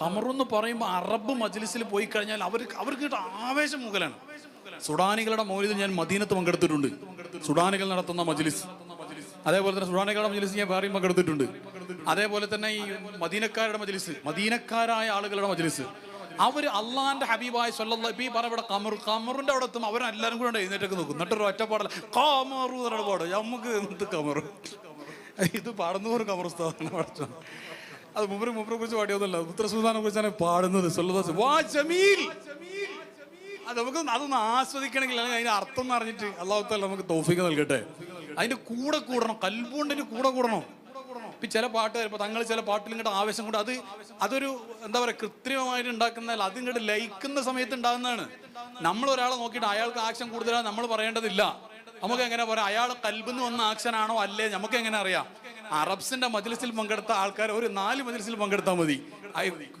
കമറെന്ന് പറയുമ്പോൾ അറബ് മജ്ലിസിൽ പോയി കഴിഞ്ഞാൽ അവർ അവർക്ക് കിട്ട ആവേശം മുതലാണ് സുഡാനികളുടെ മൗലിദിൽ ഞാൻ മദീനത്ത് പങ്കെടുത്തിട്ടുണ്ട്. സുഡാനികൾ നടത്തുന്ന മജ്ലിസ്. അതേപോലെ തന്നെ സുഡാനികളുടെ മജ്ലിസ് ഞാൻ വേറെയും പങ്കെടുത്തിട്ടുണ്ട്. അതേപോലെ തന്നെ ഈ മദീനക്കാരുടെ മജ്ലിസ് മദീനക്കാരായ ആളുകളുടെ മജ്ലിസ്. അവർ അള്ളാന്റെ ഹബീബായ ഈ പറഞ്ഞ കമർ കമറിന്റെ അവിടെ എത്തും അവരെല്ലാരും കൂടെ എഴുന്നേറ്റൊക്കെ നോക്കും. എന്നിട്ടൊരു ഒറ്റപ്പാടല്ല കാമറു എന്നുള്ള പാടും. നമുക്ക് എന്ത് കമറ്? ഇത് പാടുന്നവർ കമറുസ്ഥാനാണ് പഠിച്ചോ അത് മുമ്പ് മുമ്പെ കുറിച്ച് പാടിയൊന്നുമല്ല. ഉത്തരസുൽത്താനെ കുറിച്ചാണ് പാടുന്നത്. സൊല്ലദാസ് വാ ജമീൽ. അത് നമുക്ക് അതൊന്ന് ആസ്വദിക്കണമെങ്കിൽ അല്ലെങ്കിൽ അതിന്റെ അർത്ഥം എന്ന് അറിഞ്ഞിട്ട് അള്ളാഹുത്ത നമുക്ക് തോഫിക്ക് നൽകട്ടെ. അതിന്റെ കൂടെ കൂടണം. കൽബുകൊണ്ടിന് കൂടെ കൂടണം. ഇപ്പൊ ചില പാട്ട് ഇപ്പൊ തങ്ങൾ ചില പാട്ടിൽ ഇങ്ങോട്ട് ആവേശം കൊണ്ട് അത് അതൊരു എന്താ പറയാ കൃത്രിമമായിട്ട് ഉണ്ടാക്കുന്ന അത് ഇങ്ങോട്ട് ലയിക്കുന്ന സമയത്ത് ഉണ്ടാകുന്നതാണ് നമ്മൾ ഒരാളെ നോക്കിയിട്ട് അയാൾക്ക് ആക്ഷൻ കൂടുതലാണ് നമ്മൾ പറയേണ്ടതില്ല. നമുക്ക് എങ്ങനെ പറയാം അയാൾ കൽബിന്ന് വന്ന ആക്ഷൻ ആണോ അല്ലേ? നമുക്ക് എങ്ങനെ അറിയാം? അറബ്സിന്റെ മജ്ലിസിൽ പങ്കെടുത്ത ആൾക്കാർ ഒരു നാല് മജ്ലിസിൽ പങ്കെടുത്താൽ മതി.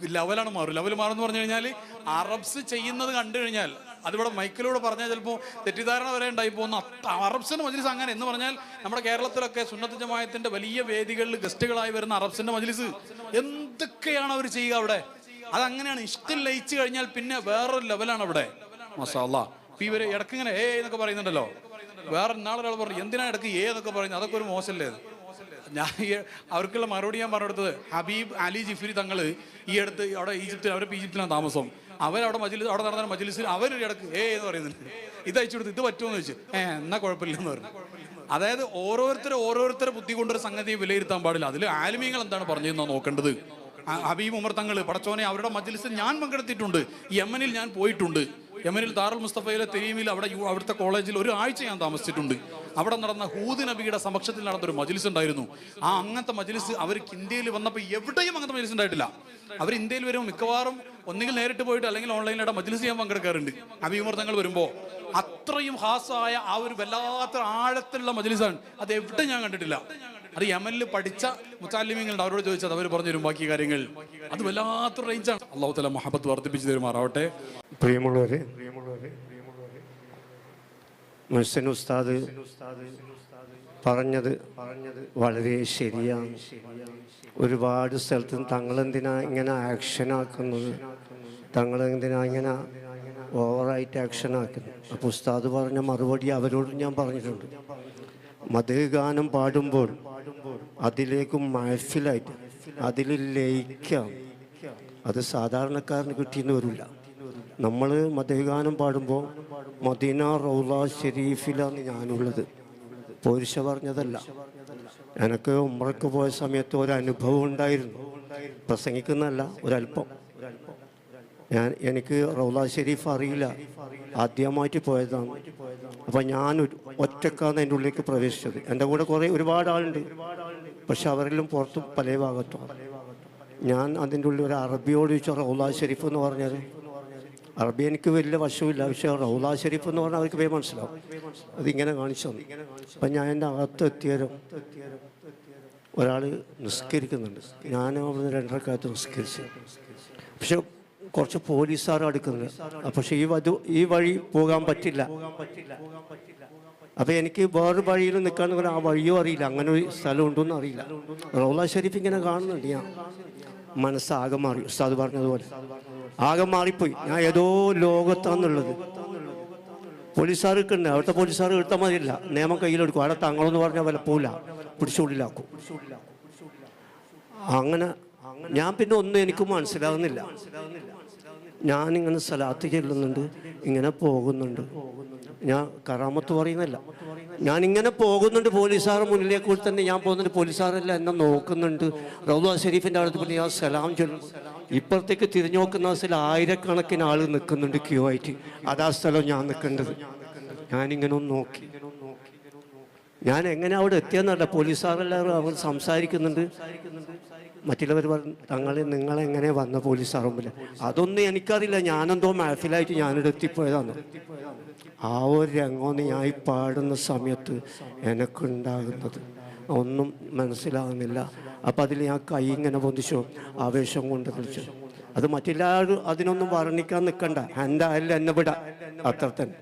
ലെവലാണ് മാറും. ലെവൽ മാറുമെന്ന് പറഞ്ഞു കഴിഞ്ഞാൽ അറബ്സ് ചെയ്യുന്നത് കണ്ടു കഴിഞ്ഞാൽ അതിവിടെ മൈക്കിലൂടെ പറഞ്ഞാൽ ചിലപ്പോൾ തെറ്റിദ്ധാരണ വരെ ഉണ്ടായി പോകുന്ന അറബ്സിന്റെ മജ്ലിസ് അങ്ങനെ എന്ന് പറഞ്ഞാൽ നമ്മുടെ കേരളത്തിലൊക്കെ സുന്നത്ത് ജമായത്തിന്റെ വലിയ വേദികളിൽ ഗസ്റ്റുകളായി വരുന്ന അറബ്സിന്റെ മജ്ലിസ് എന്തൊക്കെയാണ് അവർ ചെയ്യുക അവിടെ? അതങ്ങനെയാണ്. ഇഷ്ടം ലയിച്ചു കഴിഞ്ഞാൽ പിന്നെ വേറൊരു ലെവലാണ് അവിടെ. മസാല ഇടയ്ക്ക് ഇങ്ങനെ ഏ എന്നൊക്കെ പറയുന്നുണ്ടല്ലോ. വേറെ നാളെ ഒരാൾ പറഞ്ഞു എന്തിനാ ഇടയ്ക്ക് ഏ എന്നൊക്കെ പറയുന്നത്? അതൊക്കെ ഒരു മോശമല്ലേ? ഞാൻ അവർക്കുള്ള മറുപടി ഞാൻ പറഞ്ഞെടുത്തത് ഹബീബ് അലി ജിഫിരി തങ്ങൾ ഈ അടുത്ത് അവിടെ ഈജിപ്തിൽ അവരെ ഈജിപ്തിലാണ് താമസം. അവരവിടെ മജിലിസ് അവിടെ നടന്ന മജിലിസിൽ അവർ ഇടയ്ക്ക് ഏ എന്ന് പറയുന്നുണ്ട്. ഇത് അയച്ചു കൊടുത്ത് ഇത് പറ്റുമെന്ന് ചോദിച്ചു ഏ എന്നാ കുഴപ്പമില്ലെന്ന് പറഞ്ഞു. അതായത് ഓരോരുത്തരും ഓരോരുത്തരെ ബുദ്ധി കൊണ്ടൊരു സംഗതി വിലയിരുത്താൻ പാടില്ല. അതിൽ ആലിമീങ്ങൾ എന്താണ് പറഞ്ഞതെന്നോ നോക്കേണ്ടത്? ഹബീബ് ഉമർ തങ്ങൾ പടച്ചോനെ അവരുടെ മജിലിസിൽ ഞാൻ പങ്കെടുത്തിട്ടുണ്ട്. യമനിൽ ഞാൻ പോയിട്ടുണ്ട്. യമനിൽ ദാറുൽ മുസ്തഫയിലെ തെരീമിൽ അവിടെ അവിടുത്തെ കോളേജിൽ ഒരു ആഴ്ച ഞാൻ താമസിച്ചിട്ടുണ്ട്. അവിടെ നടന്ന ഹൂദ് നബിയുടെ സമക്ഷത്തിൽ നടന്ന ഒരു മജിലിസ് ഉണ്ടായിരുന്നു. ആ അങ്ങനത്തെ മജിലിസ് അവർക്ക് ഇന്ത്യയിൽ വന്നപ്പോൾ എവിടെയും അങ്ങനത്തെ മജിലിസ് ഉണ്ടായിട്ടില്ല. അവർ ഇന്ത്യയിൽ വരുമ്പോൾ മിക്കവാറും ഒന്നുകിൽ നേരിട്ട് പോയിട്ട് അല്ലെങ്കിൽ ഓൺലൈനിലൂടെ മജ്ലിസ് ചെയ്യാൻ പങ്കെടുക്കാറുണ്ട്. അഭിമുഖങ്ങൾ വരുമ്പോൾ അത്രയും ഹാസായ ആ ഒരു വല്ലാത്ത ആഴത്തിലുള്ള മജ്ലിസാണ്. അത് എവിടെ ഞാൻ കണ്ടിട്ടില്ല. അത് യമനിൽ പഠിച്ച മുത്താലിമിങ്ങളുണ്ട് അവരോട് ചോദിച്ചത് അവർ പറഞ്ഞു തരും ബാക്കി കാര്യങ്ങൾ. അത് വല്ലാത്ത റേഞ്ചാണ് അള്ളാഹു തല മഹബത്ത് വർദ്ധിപ്പിച്ചു തരുമാറാവട്ടെ. പ്രിയമുള്ളവരെ മുഹ്സൻ ഉസ്താദ് പറഞ്ഞത് പറഞ്ഞത് വളരെ ശരിയാണ്. ഒരുപാട് സ്ഥലത്ത് തങ്ങളെന്തിനാ ഇങ്ങനെ ആക്ഷൻ ആക്കുന്നത്? തങ്ങളെന്തിനാ ഇങ്ങനെ ഓവറായിട്ട് ആക്ഷൻ ആക്കുന്നു അപ്പോൾ ഉസ്താദ് പറഞ്ഞ മറുപടി അവരോട് ഞാൻ പറഞ്ഞിട്ടുണ്ട്. മതഗാനം പാടുമ്പോൾ അതിലേക്ക് മഹഫിലായിട്ട് അതിൽ ലയിക്കാം. അത് സാധാരണക്കാരന് കിട്ടിയെന്ന് വരില്ല. നമ്മൾ മതഗാനം പാടുമ്പോൾ മദീന റൗല ഷെരീഫിലാണ് ഞാനുള്ളത്. പോരിശ പറഞ്ഞതല്ല. എനിക്ക് ഉമ്മറക്ക് പോയ സമയത്ത് ഒരു അനുഭവം ഉണ്ടായിരുന്നു. പ്രസംഗിക്കുന്നതല്ല ഒരല്പം ഞാൻ എനിക്ക് റൗല ഷെരീഫ് അറിയില്ല. ആദ്യമായിട്ട് പോയതാണ്. അപ്പം ഞാൻ ഒറ്റക്കാണ് എന്റെ ഉള്ളിലേക്ക് പ്രവേശിച്ചത്. എന്റെ കൂടെ കുറേ ഒരുപാട് ആളുണ്ട്. പക്ഷെ അവരെല്ലാം പുറത്തും പല ഭാഗത്തും. ഞാൻ അതിന്റെ ഉള്ളിൽ ഒരു അറബിയോട് ചോദിച്ചു റൗല ഷെരീഫ് എന്ന് പറഞ്ഞത്. അറബി എനിക്ക് വലിയ വശമില്ല പക്ഷേ റൗല ഷെരീഫ് എന്ന് പറഞ്ഞാൽ അവർക്ക് പേ മനസ്സിലാവും. അതിങ്ങനെ കാണിച്ചു തന്നു. അപ്പം ഞാൻ എന്റെ അകത്ത് എത്തിയാലും ഒരാൾ നിസ്കരിക്കുന്നുണ്ട്. ഞാൻ അവിടുന്ന് രണ്ടരക്കാലത്ത് നിസ്കരിച്ചു. പക്ഷെ കുറച്ച് പോലീസുകാർ എടുക്കുന്നത്. പക്ഷെ ഈ വധു ഈ വഴി പോകാൻ പറ്റില്ല. അപ്പൊ എനിക്ക് വേറെ വഴിയിൽ പറഞ്ഞാൽ ആ വഴിയോ അറിയില്ല. അങ്ങനെ ഒരു സ്ഥലം ഉണ്ടോന്ന് അറിയില്ല. റൗല ഷെരീഫ് ഇങ്ങനെ കാണുന്നുണ്ട്. ഞാൻ മനസ്സാകെ മാറി. ഉസ്താദ് പറഞ്ഞതുപോലെ. ആകെ മാറിപ്പോയി. ഞാൻ ഏതോ ലോകത്താന്നുള്ളത്. പോലീസുകാർക്ക് ഉണ്ട് അവിടുത്തെ പോലീസുകാർ എടുത്താൽ മതിയില്ല. നിയമം കയ്യിലെടുക്കും. അവിടെ തങ്ങളെന്ന് പറഞ്ഞാൽ വിലപ്പോല പിടിച്ചുള്ളിലാക്കും അങ്ങനെ ഞാൻ പിന്നെ ഒന്നും എനിക്ക് മനസ്സിലാകുന്നില്ല ഞാനിങ്ങനെ സ്ഥലത്ത് ചെല്ലുന്നുണ്ട് ഇങ്ങനെ പോകുന്നുണ്ട്. ഞാൻ കറാമത്ത് പറയുന്നില്ല. ഞാൻ ഇങ്ങനെ പോകുന്നുണ്ട് പോലീസുകാർ മുന്നിലേക്ക് കൂടി തന്നെ ഞാൻ പോകുന്നുണ്ട്. പോലീസുകാരെല്ലാം എന്നെ നോക്കുന്നുണ്ട്. റൗദ ഷെരീഫിന്റെ അടുത്ത് പിന്നെ ഞാൻ സലാം ചൊല്ലും. ഇപ്പുറത്തേക്ക് തിരിഞ്ഞു നോക്കുന്ന സ്ഥലം ആയിരക്കണക്കിന് ആൾ നിൽക്കുന്നുണ്ട് ക്യൂ ആയിട്ട്. അതാ സ്ഥലം ഞാൻ നിൽക്കേണ്ടത്. ഞാനിങ്ങനെ ഒന്ന് നോക്കി. ഞാൻ എങ്ങനെ അവിടെ എത്തിയെന്നല്ല പോലീസുകാരെല്ലാവരും അവർ സംസാരിക്കുന്നുണ്ട്. മറ്റുള്ളവർ പറഞ്ഞു തങ്ങളെ നിങ്ങളെങ്ങനെ വന്ന പോലീസുകാർ മുമ്പിൽ അതൊന്നും എനിക്കറിയില്ല. ഞാനെന്തോ മാഫിലായിട്ട് ഞാനിവിടെ എത്തിപ്പോയതാണ്. ആ ഒരു രംഗമൊന്ന് ഞാൻ പാടുന്ന സമയത്ത് എനിക്കുണ്ടാകുന്നത്. ഒന്നും മനസ്സിലാകുന്നില്ല. അപ്പം അതിൽ ഞാൻ കൈ ഇങ്ങനെ പൊന്തിച്ചു ആവേശം കൊണ്ട് കളിച്ചു അത് മറ്റെല്ലാവരും അതിനൊന്നും വർണിക്കാൻ നിൽക്കണ്ട. എന്റെ അല്ല എന്നെ വിടാം. അത്ര തന്നെ